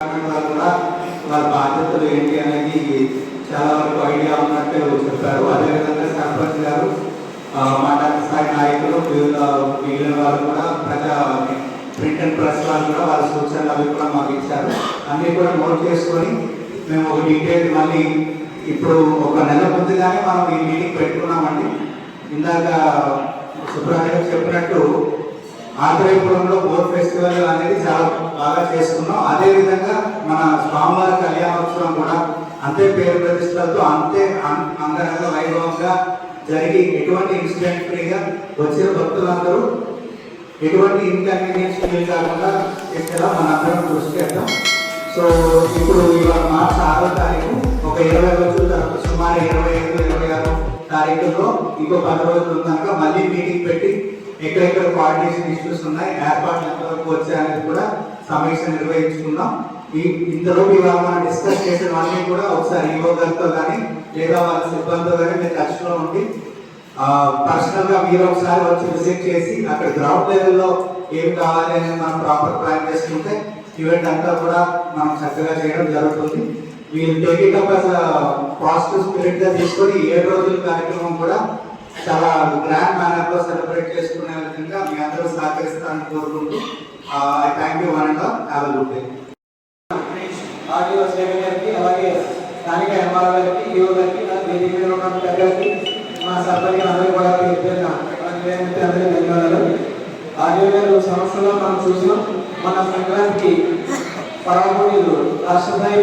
కూడా వారి బాధ్యతలు ఏంటి అనేది చాలా వరకు ఐడియా ఉన్నట్టు చెప్పారు. అదేవిధంగా సర్పంచ్ గారు మండల స్థాయి నాయకులు మిగిలిన వారు కూడా ప్రజా ప్రింట్ అండ్ ప్రెస్ వాళ్ళు కూడా వారి సూచనలు అవి కూడా మాకు ఇచ్చారు అన్నీ కూడా నోట్ చేసుకొని మేము ఒక డీటెయిల్ మళ్ళీ ఇప్పుడు ఒక నెల ముందుగానే మనం ఈ మీటింగ్ పెట్టుకున్నామండి ఇందాక సుబ్రహ్మణ్యం చెప్పినట్టు ఆంధ్రపురంలో బోట్ ఫెస్టివల్ అనేది చాలా బాగా చేసుకున్నాం. అదే విధంగా మన స్వామివారి కళ్యాణోత్సవం కూడా అంతే పేరు ప్రతిష్టలతో అంతే అం- అంగరంగ వైభవంగా జరిగి ఎటువంటి ఇన్సిడెంట్ ఫ్రీగా వచ్చిన భక్తులందరూ ఎటువంటి ఇన్కన్వీనియన్స్ ఫీల్ కాకుండా చేసేలా మనందరం కృషి చేద్దాం. సో ఇప్పుడు ఇవాళ మార్చి ఆరో తారీఖు ఒక ఇరవై రోజుల తర్వాత సుమారు ఇరవై ఐదు ఇరవై ఆరు తారీఖుల్లో ఇంకో పది రోజులు ఉన్నాక మళ్ళీ మీటింగ్ పెట్టి ఎక్కడెక్కడ కోఆర్డినేషన్ ఇష్యూస్ ఉన్నాయి. ఏర్పాట్లు ఎంతవరకు వచ్చాయనేది కూడా సమీక్ష నిర్వహించుకుందాం. ఈ ఇంతలో ఇవాళ మనం డిస్కస్ చేసినవన్నీ కూడా ఒకసారి ఈవో గారితో కానీ లేదా వాళ్ళ సిబ్బందితో కానీ మీరు టచ్లో ఉండి పర్సనల్గా మీరు ఒకసారి వచ్చి విజిట్ చేసి అక్కడ గ్రౌండ్ లెవెల్లో ఏం కావాలి అనేది మనం ప్రాపర్ ప్లాన్ చేసుకుంటే ఈవెంట్ అంతా కూడా మనం చక్కగా చేయడం జరుగుతుంది. వీళ్ళు టేక్ ఇట్ అప్ పాజిటివ్ స్పిరిట్గా తీసుకొని ఏడు రోజుల కార్యక్రమం కూడా చాలా గ్రాండ్ మేనర్ సెలబ్రేట్ చేసుకునే విధంగా మీ అందరూ సహకరిస్తారని కోరుకుంటూ I thank you one and have a good day RTO గారికి అలాగే స్థానిక ఎంఆర్ఓ గారికి ఈఓ గారికి నా మీద మా సర్పంచ్ అందరికీ కూడా పేరున అందరికీ ధన్యవాదాలు. ఆర్టీఓ గారు సంవత్సరంలో మనం చూసినాం మన సంక్రాంతికి పడవపోటీలు రాష్ట్రస్థాయి